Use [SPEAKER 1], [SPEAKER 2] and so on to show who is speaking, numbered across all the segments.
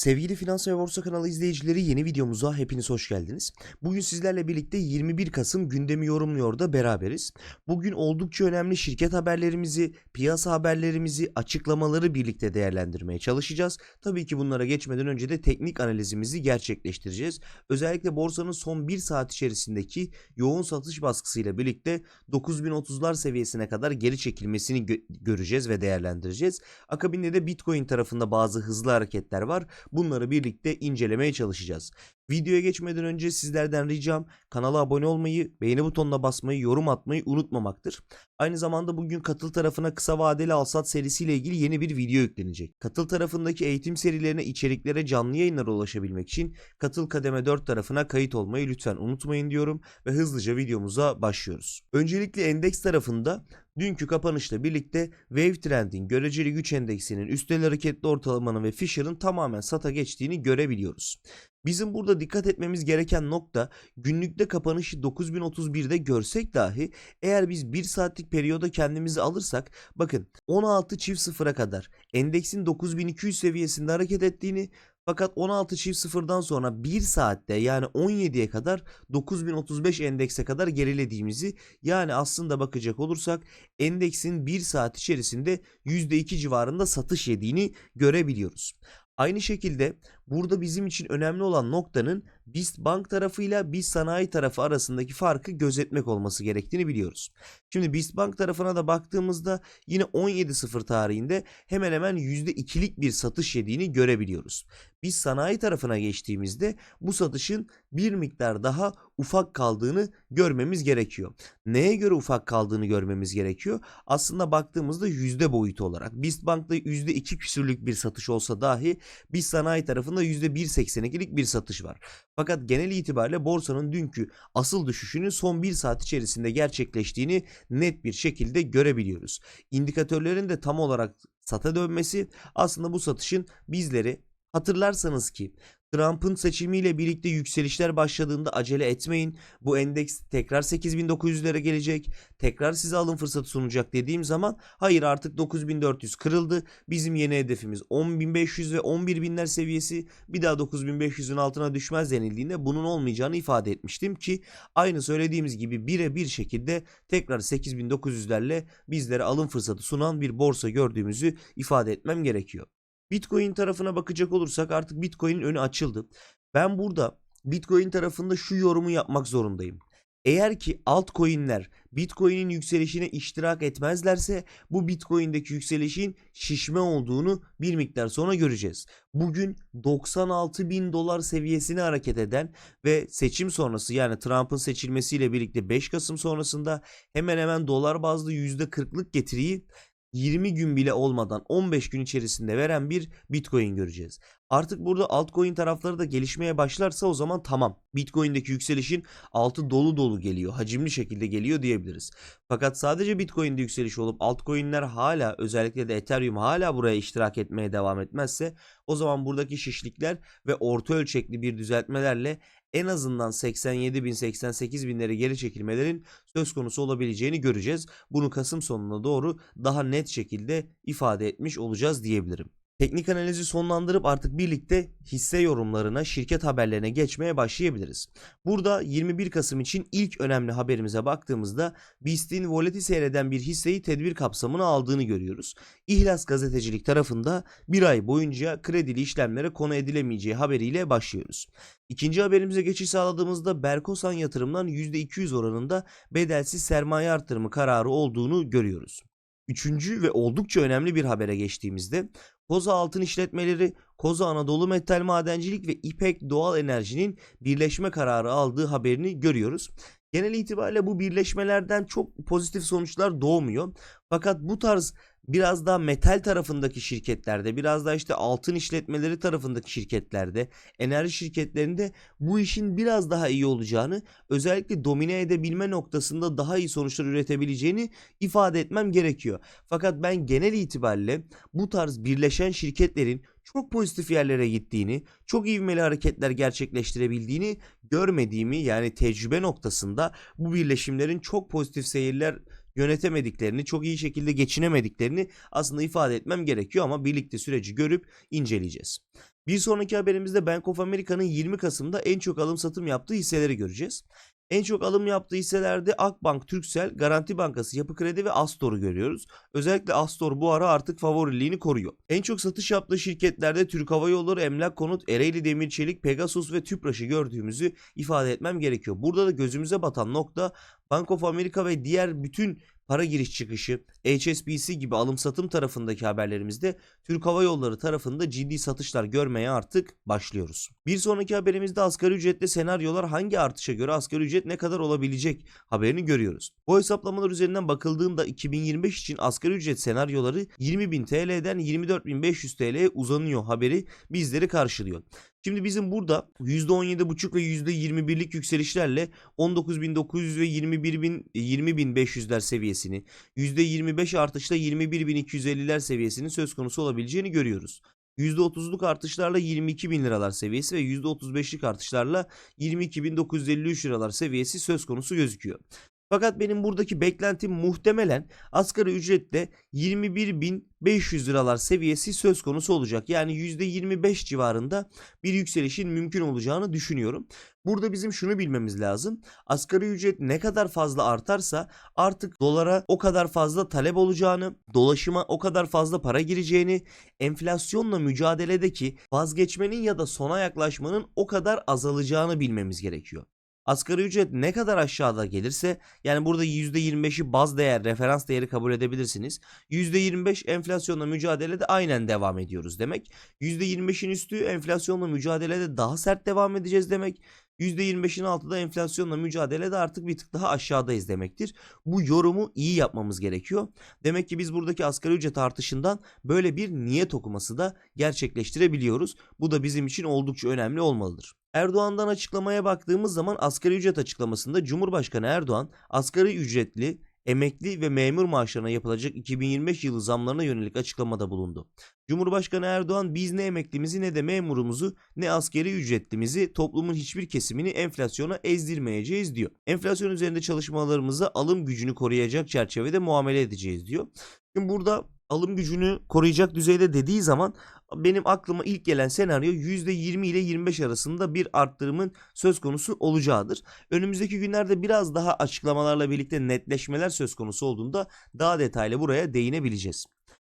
[SPEAKER 1] Sevgili Finans ve Borsa kanalı izleyicileri yeni videomuza hepiniz hoş geldiniz. Bugün sizlerle birlikte 21 Kasım gündemi yorumluyor da beraberiz. Bugün oldukça önemli şirket haberlerimizi, piyasa haberlerimizi, açıklamaları birlikte değerlendirmeye çalışacağız. Tabii ki bunlara geçmeden önce de teknik analizimizi gerçekleştireceğiz. Özellikle borsanın son 1 saat içerisindeki yoğun satış baskısıyla birlikte 9030'lar seviyesine kadar geri çekilmesini gö- göreceğiz ve değerlendireceğiz. Akabinde de Bitcoin tarafında bazı hızlı hareketler var. Bunları birlikte incelemeye çalışacağız. Videoya geçmeden önce sizlerden ricam kanala abone olmayı, beğeni butonuna basmayı, yorum atmayı unutmamaktır. Aynı zamanda bugün Katıl tarafına kısa vadeli alsat serisiyle ilgili yeni bir video yüklenecek. Katıl tarafındaki eğitim serilerine, içeriklere, canlı yayınlara ulaşabilmek için Katıl Kademe 4 tarafına kayıt olmayı lütfen unutmayın diyorum ve hızlıca videomuza başlıyoruz. Öncelikle endeks tarafında Dünkü kapanışla birlikte Wave Trend'in göreceli güç endeksinin üstel hareketli ortalamanın ve Fisher'ın tamamen sata geçtiğini görebiliyoruz. Bizim burada dikkat etmemiz gereken nokta günlükte kapanışı 9031'de görsek dahi eğer biz 1 saatlik periyoda kendimizi alırsak bakın 16 çift sıfıra kadar endeksin 9200 seviyesinde hareket ettiğini fakat 16 çift sıfırdan sonra 1 saatte yani 17'ye kadar 9035 endekse kadar gerilediğimizi yani aslında bakacak olursak endeksin 1 saat içerisinde %2 civarında satış yediğini görebiliyoruz. Aynı şekilde burada bizim için önemli olan noktanın BIST bank tarafıyla BIST sanayi tarafı arasındaki farkı gözetmek olması gerektiğini biliyoruz. Şimdi BIST bank tarafına da baktığımızda yine 17.0 tarihinde hemen hemen %2'lik bir satış yediğini görebiliyoruz. Biz sanayi tarafına geçtiğimizde bu satışın bir miktar daha ufak kaldığını görmemiz gerekiyor. Neye göre ufak kaldığını görmemiz gerekiyor? Aslında baktığımızda yüzde boyutu olarak. BIST Bank'ta yüzde iki küsürlük bir satış olsa dahi BIST sanayi tarafında yüzde 1.82'lik bir satış var. Fakat genel itibariyle borsanın dünkü asıl düşüşünün son bir saat içerisinde gerçekleştiğini net bir şekilde görebiliyoruz. İndikatörlerin de tam olarak sata dönmesi aslında bu satışın bizleri Hatırlarsanız ki Trump'ın seçimiyle birlikte yükselişler başladığında acele etmeyin. Bu endeks tekrar 8900'lere gelecek. Tekrar size alım fırsatı sunacak dediğim zaman hayır artık 9400 kırıldı. Bizim yeni hedefimiz 10500 ve 11000'ler seviyesi. Bir daha 9500'ün altına düşmez denildiğinde bunun olmayacağını ifade etmiştim ki aynı söylediğimiz gibi birebir şekilde tekrar 8900'lerle bizlere alım fırsatı sunan bir borsa gördüğümüzü ifade etmem gerekiyor. Bitcoin tarafına bakacak olursak artık Bitcoin'in önü açıldı. Ben burada Bitcoin tarafında şu yorumu yapmak zorundayım. Eğer ki altcoin'ler Bitcoin'in yükselişine iştirak etmezlerse bu Bitcoin'deki yükselişin şişme olduğunu bir miktar sonra göreceğiz. Bugün 96 bin dolar seviyesine hareket eden ve seçim sonrası yani Trump'ın seçilmesiyle birlikte 5 Kasım sonrasında hemen hemen dolar bazlı %40'lık getiriyi 20 gün bile olmadan 15 gün içerisinde veren bir Bitcoin göreceğiz. Artık burada altcoin tarafları da gelişmeye başlarsa o zaman tamam. Bitcoin'deki yükselişin altı dolu dolu geliyor. Hacimli şekilde geliyor diyebiliriz. Fakat sadece Bitcoin'de yükseliş olup altcoin'ler hala özellikle de Ethereum hala buraya iştirak etmeye devam etmezse o zaman buradaki şişlikler ve orta ölçekli bir düzeltmelerle en azından 87 bin 88 binlere geri çekilmelerin söz konusu olabileceğini göreceğiz. Bunu Kasım sonuna doğru daha net şekilde ifade etmiş olacağız diyebilirim. Teknik analizi sonlandırıp artık birlikte hisse yorumlarına, şirket haberlerine geçmeye başlayabiliriz. Burada 21 Kasım için ilk önemli haberimize baktığımızda BIST'in voleti seyreden bir hisseyi tedbir kapsamına aldığını görüyoruz. İhlas gazetecilik tarafında bir ay boyunca kredili işlemlere konu edilemeyeceği haberiyle başlıyoruz. İkinci haberimize geçiş sağladığımızda Berkosan yatırımdan %200 oranında bedelsiz sermaye artırımı kararı olduğunu görüyoruz. Üçüncü ve oldukça önemli bir habere geçtiğimizde Koza Altın İşletmeleri, Koza Anadolu Metal Madencilik ve İpek Doğal Enerji'nin birleşme kararı aldığı haberini görüyoruz. Genel itibariyle bu birleşmelerden çok pozitif sonuçlar doğmuyor. Fakat bu tarz biraz daha metal tarafındaki şirketlerde, biraz daha işte altın işletmeleri tarafındaki şirketlerde, enerji şirketlerinde bu işin biraz daha iyi olacağını, özellikle domine edebilme noktasında daha iyi sonuçlar üretebileceğini ifade etmem gerekiyor. Fakat ben genel itibariyle bu tarz birleşen şirketlerin çok pozitif yerlere gittiğini, çok ivmeli hareketler gerçekleştirebildiğini görmediğimi yani tecrübe noktasında bu birleşimlerin çok pozitif seyirler yönetemediklerini, çok iyi şekilde geçinemediklerini aslında ifade etmem gerekiyor ama birlikte süreci görüp inceleyeceğiz. Bir sonraki haberimizde Bank of America'nın 20 Kasım'da en çok alım satım yaptığı hisseleri göreceğiz. En çok alım yaptığı hisselerde Akbank, Turkcell, Garanti Bankası, Yapı Kredi ve Astor'u görüyoruz. Özellikle Astor bu ara artık favoriliğini koruyor. En çok satış yaptığı şirketlerde Türk Hava Yolları, Emlak Konut, Ereğli Demir Çelik, Pegasus ve Tüpraş'ı gördüğümüzü ifade etmem gerekiyor. Burada da gözümüze batan nokta Bank of America ve diğer bütün para giriş çıkışı, HSBC gibi alım satım tarafındaki haberlerimizde Türk Hava Yolları tarafında ciddi satışlar görmeye artık başlıyoruz. Bir sonraki haberimizde asgari ücretli senaryolar hangi artışa göre asgari ücret ne kadar olabilecek haberini görüyoruz. Bu hesaplamalar üzerinden bakıldığında 2025 için asgari ücret senaryoları 20.000 TL'den 24.500 TL'ye uzanıyor haberi bizleri karşılıyor. Şimdi bizim burada %17,5 ve %21'lik yükselişlerle 19.900 ve 21.000 20.500'ler seviyesini, %25 artışla 21.250'ler seviyesinin söz konusu olabileceğini görüyoruz. %30'luk artışlarla 22 bin liralar seviyesi ve %35'lik artışlarla 22.953 liralar seviyesi söz konusu gözüküyor. Fakat benim buradaki beklentim muhtemelen asgari ücretle 21.500 liralar seviyesi söz konusu olacak. Yani %25 civarında bir yükselişin mümkün olacağını düşünüyorum. Burada bizim şunu bilmemiz lazım. Asgari ücret ne kadar fazla artarsa artık dolara o kadar fazla talep olacağını, dolaşıma o kadar fazla para gireceğini, enflasyonla mücadeledeki vazgeçmenin ya da sona yaklaşmanın o kadar azalacağını bilmemiz gerekiyor. Asgari ücret ne kadar aşağıda gelirse yani burada %25'i baz değer, referans değeri kabul edebilirsiniz. %25 enflasyonla mücadelede aynen devam ediyoruz demek. %25'in üstü enflasyonla mücadelede daha sert devam edeceğiz demek. %25'in altında enflasyonla mücadelede artık bir tık daha aşağıdayız demektir. Bu yorumu iyi yapmamız gerekiyor. Demek ki biz buradaki asgari ücret artışından böyle bir niyet okuması da gerçekleştirebiliyoruz. Bu da bizim için oldukça önemli olmalıdır. Erdoğan'dan açıklamaya baktığımız zaman asgari ücret açıklamasında Cumhurbaşkanı Erdoğan asgari ücretli, emekli ve memur maaşlarına yapılacak 2025 yılı zamlarına yönelik açıklamada bulundu. Cumhurbaşkanı Erdoğan biz ne emeklimizi ne de memurumuzu ne askeri ücretlimizi toplumun hiçbir kesimini enflasyona ezdirmeyeceğiz diyor. Enflasyon üzerinde çalışmalarımızı alım gücünü koruyacak çerçevede muamele edeceğiz diyor. Şimdi burada alım gücünü koruyacak düzeyde dediği zaman benim aklıma ilk gelen senaryo %20 ile 25 arasında bir arttırımın söz konusu olacağıdır. Önümüzdeki günlerde biraz daha açıklamalarla birlikte netleşmeler söz konusu olduğunda daha detaylı buraya değinebileceğiz.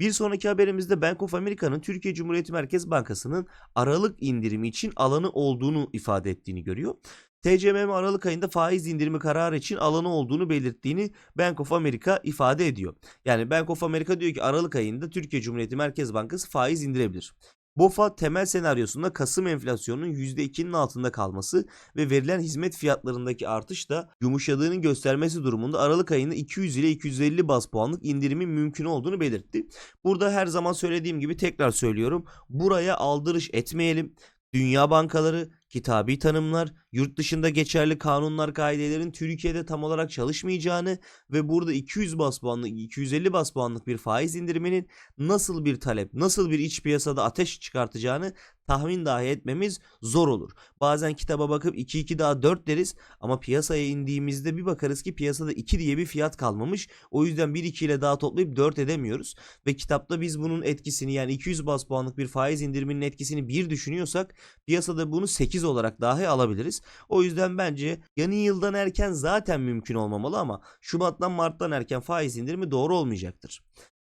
[SPEAKER 1] Bir sonraki haberimizde Bank of America'nın Türkiye Cumhuriyeti Merkez Bankası'nın Aralık indirimi için alanı olduğunu ifade ettiğini görüyor. TCMM Aralık ayında faiz indirimi kararı için alanı olduğunu belirttiğini Bank of America ifade ediyor. Yani Bank of America diyor ki Aralık ayında Türkiye Cumhuriyeti Merkez Bankası faiz indirebilir. BOFA temel senaryosunda Kasım enflasyonunun %2'nin altında kalması ve verilen hizmet fiyatlarındaki artış da yumuşadığının göstermesi durumunda Aralık ayında 200 ile 250 bas puanlık indirimin mümkün olduğunu belirtti. Burada her zaman söylediğim gibi tekrar söylüyorum. Buraya aldırış etmeyelim. Dünya bankaları, kitabi tanımlar, yurt dışında geçerli kanunlar, kaidelerin Türkiye'de tam olarak çalışmayacağını ve burada 200 bas puanlık, 250 bas puanlık bir faiz indiriminin nasıl bir talep, nasıl bir iç piyasada ateş çıkartacağını tahmin dahi etmemiz zor olur. Bazen kitaba bakıp 2 2 daha 4 deriz ama piyasaya indiğimizde bir bakarız ki piyasada 2 diye bir fiyat kalmamış. O yüzden 1 2 ile daha toplayıp 4 edemiyoruz ve kitapta biz bunun etkisini yani 200 bas puanlık bir faiz indiriminin etkisini 1 düşünüyorsak piyasada bunu 8 olarak dahi alabiliriz. O yüzden bence yeni yıldan erken zaten mümkün olmamalı ama Şubat'tan Mart'tan erken faiz indirimi doğru olmayacaktır.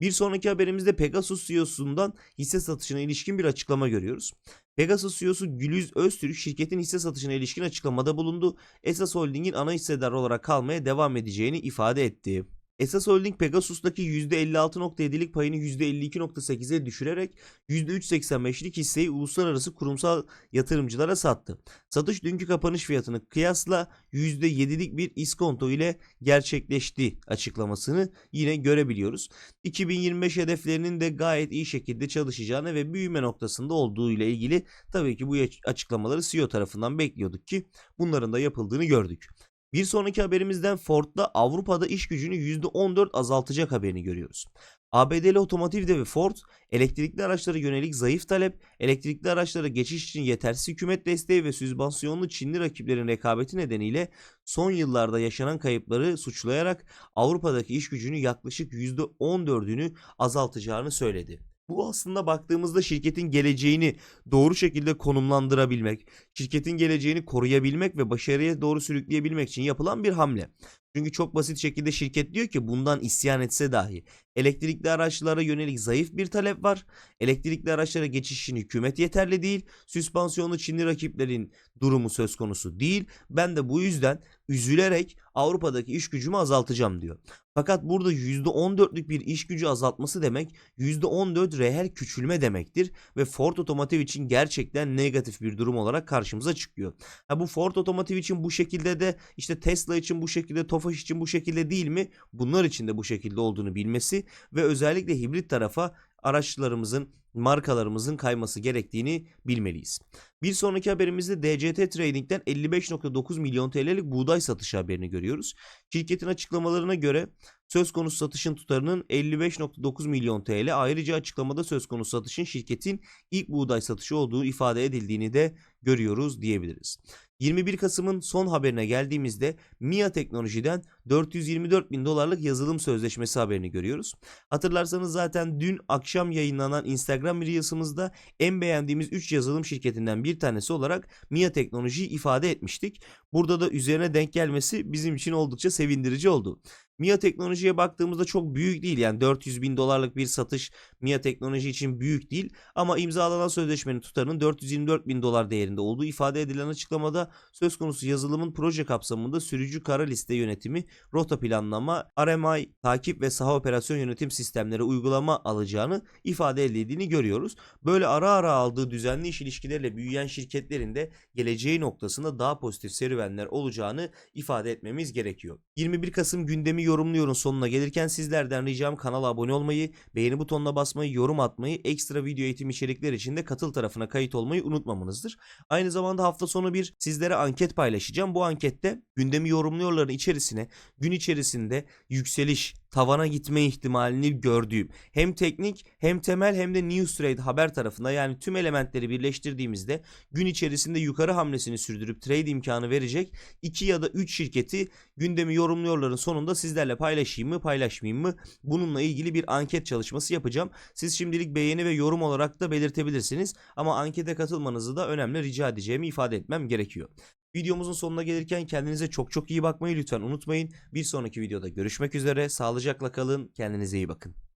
[SPEAKER 1] Bir sonraki haberimizde Pegasus CEO'sundan hisse satışına ilişkin bir açıklama görüyoruz. Pegasus CEO'su Gülüz Öztürk şirketin hisse satışına ilişkin açıklamada bulundu. Esas Holding'in ana hissedar olarak kalmaya devam edeceğini ifade etti. Esas Holding Pegasus'taki %56.7'lik payını %52.8'e düşürerek %3.85'lik hisseyi uluslararası kurumsal yatırımcılara sattı. Satış dünkü kapanış fiyatını kıyasla %7'lik bir iskonto ile gerçekleşti açıklamasını yine görebiliyoruz. 2025 hedeflerinin de gayet iyi şekilde çalışacağını ve büyüme noktasında olduğu ile ilgili tabii ki bu açıklamaları CEO tarafından bekliyorduk ki bunların da yapıldığını gördük. Bir sonraki haberimizden Ford'da Avrupa'da iş gücünü %14 azaltacak haberini görüyoruz. ABD'li otomotivde ve Ford, elektrikli araçlara yönelik zayıf talep, elektrikli araçlara geçiş için yetersiz hükümet desteği ve süspansiyonlu Çinli rakiplerin rekabeti nedeniyle son yıllarda yaşanan kayıpları suçlayarak Avrupa'daki iş gücünü yaklaşık %14'ünü azaltacağını söyledi. Bu aslında baktığımızda şirketin geleceğini doğru şekilde konumlandırabilmek, şirketin geleceğini koruyabilmek ve başarıya doğru sürükleyebilmek için yapılan bir hamle. Çünkü çok basit şekilde şirket diyor ki bundan isyan etse dahi elektrikli araçlara yönelik zayıf bir talep var. Elektrikli araçlara geçiş için hükümet yeterli değil. Süspansiyonlu Çinli rakiplerin durumu söz konusu değil. Ben de bu yüzden üzülerek Avrupa'daki iş gücümü azaltacağım diyor. Fakat burada %14'lük bir iş gücü azaltması demek %14 reel küçülme demektir ve Ford Otomotiv için gerçekten negatif bir durum olarak karşımıza çıkıyor. Ha bu Ford Otomotiv için bu şekilde de işte Tesla için bu şekilde, Tofaş için bu şekilde değil mi? Bunlar için de bu şekilde olduğunu bilmesi ve özellikle hibrit tarafa araçlarımızın, markalarımızın kayması gerektiğini bilmeliyiz. Bir sonraki haberimizde DCT Trading'den 55.9 milyon TL'lik buğday satışı haberini görüyoruz. Şirketin açıklamalarına göre söz konusu satışın tutarının 55.9 milyon TL. Ayrıca açıklamada söz konusu satışın şirketin ilk buğday satışı olduğu ifade edildiğini de görüyoruz diyebiliriz. 21 Kasım'ın son haberine geldiğimizde MIA Teknoloji'den 424 bin dolarlık yazılım sözleşmesi haberini görüyoruz. Hatırlarsanız zaten dün akşam yayınlanan Instagram Reels'ımızda en beğendiğimiz 3 yazılım şirketinden bir tanesi olarak MIA Teknoloji'yi ifade etmiştik. Burada da üzerine denk gelmesi bizim için oldukça sevindirici oldu. MIA Teknoloji'ye baktığımızda çok büyük değil yani 400 bin dolarlık bir satış MIA Teknoloji için büyük değil ama imzalanan sözleşmenin tutarının 424 bin dolar değerinde olduğu ifade edilen açıklamada söz konusu yazılımın proje kapsamında sürücü kara liste yönetimi, rota planlama, RMI, takip ve saha operasyon yönetim sistemleri uygulama alacağını ifade edildiğini görüyoruz. Böyle ara ara aldığı düzenli iş ilişkileriyle büyüyen şirketlerin de geleceği noktasında daha pozitif serüvenler olacağını ifade etmemiz gerekiyor. 21 Kasım gündemi yorumluyorum sonuna gelirken sizlerden ricam kanala abone olmayı, beğeni butonuna basmayı, yorum atmayı, ekstra video eğitim içerikler için de katıl tarafına kayıt olmayı unutmamanızdır. Aynı zamanda hafta sonu bir sizlere anket paylaşacağım. Bu ankette gündemi yorumluyorların içerisine gün içerisinde yükseliş, tavana gitme ihtimalini gördüğüm hem teknik hem temel hem de news trade haber tarafında yani tüm elementleri birleştirdiğimizde gün içerisinde yukarı hamlesini sürdürüp trade imkanı verecek 2 ya da 3 şirketi gündemi yorumluyorların sonunda sizlerle paylaşayım mı paylaşmayayım mı bununla ilgili bir anket çalışması yapacağım. Siz şimdilik beğeni ve yorum olarak da belirtebilirsiniz ama ankete katılmanızı da önemli rica edeceğimi ifade etmem gerekiyor. Videomuzun sonuna gelirken kendinize çok çok iyi bakmayı lütfen unutmayın. Bir sonraki videoda görüşmek üzere. Sağlıcakla kalın. Kendinize iyi bakın.